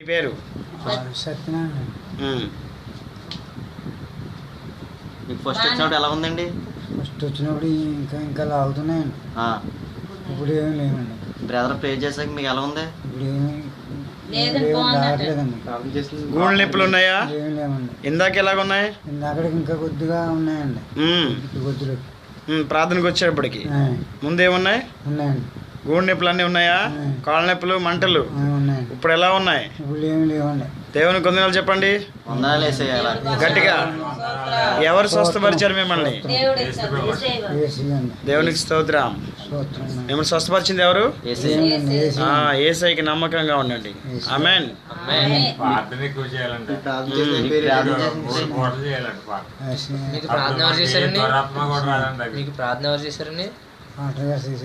మీ పేరు. మీకు ఫస్ట్ వచ్చినప్పుడు ఎలా ఉందండి? ఫస్ట్ వచ్చినప్పుడు ఇంకా ఇంకా లాగుతున్నాయండి. ఇప్పుడు ఏమీ లేవండి. బ్రదర్ ప్రే చేసాక మీకు ఎలా ఉంది? ఇప్పుడు ఏమీ గూళ్ళ నొప్పులు ఉన్నాయా? ఏమీ లేవండి. ఇందాక ఎలాగున్నాయి ఇందాకడికి ఇంకా కొద్దిగా ఉన్నాయండి. కొద్దిగా ప్రార్థనకు వచ్చేటప్పటికి. ముందేమున్నాయి ఉన్నాయండి. గూడు నొప్పులు అన్నీ ఉన్నాయా. కాళ్ళ నొప్పులు మంటలు? ఇప్పుడు ఎలా ఉన్నాయి? దేవుని కొందనాలు చెప్పండి. గట్టిగా. ఎవరు స్వస్థపరిచారు మిమ్మల్ని? దేవునికి స్తోత్రం. స్తోత్రం. మిమ్మల్ని స్వస్థపరిచింది ఎవరు? ఏసైకి నమ్మకంగా ఉండండి. ఆమెన్ ప్రార్థన ఎవరు చేశారండి. మీకు ప్రార్థన ఎవరు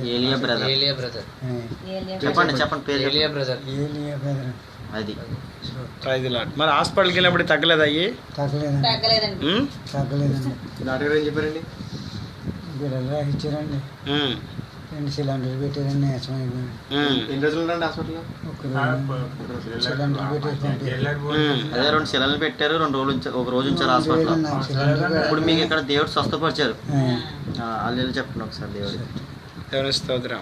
ఏలియా బ్రదర్. ఏలియా బ్రదర్. ఆ, చెప్పండి చెప్పండి పేరు ఏలియా చెప్పండి. బ్రదర్. ఏలియా బెదరు అది. Praise lord. మరి హాస్పిటల్కి వెళ్ళినప్పుడు తగ్గలేదు అయ్యి? తగ్గలేదండి. తగ్గలేదండి. ఏం చెప్పారండి? ఇచ్చారండి. రెండు అయిపోయింది. ఎన్ని రోజులు ఉండండి హాస్పిటల్లో సిలిండర్ పెట్టేసి. అదే రెండు శిలలు పెట్టారు రెండు రోజులు ఉంచారు ఒక రోజు ఉంచారు హాస్పిటల్లో. సిలిండర్. ఇప్పుడు మీకు ఇక్కడ దేవుడు స్వస్థపరిచారు. అల్లెలు చెప్పండి ఒకసారి దేవుడు దేవుని స్తోత్రం.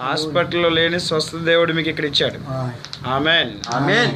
హాస్పిటల్లో లేని స్వస్థ దేవుడు మీకు ఇక్కడ ఇచ్చాడు. ఆ, ఆమెన్. ఆమెన్.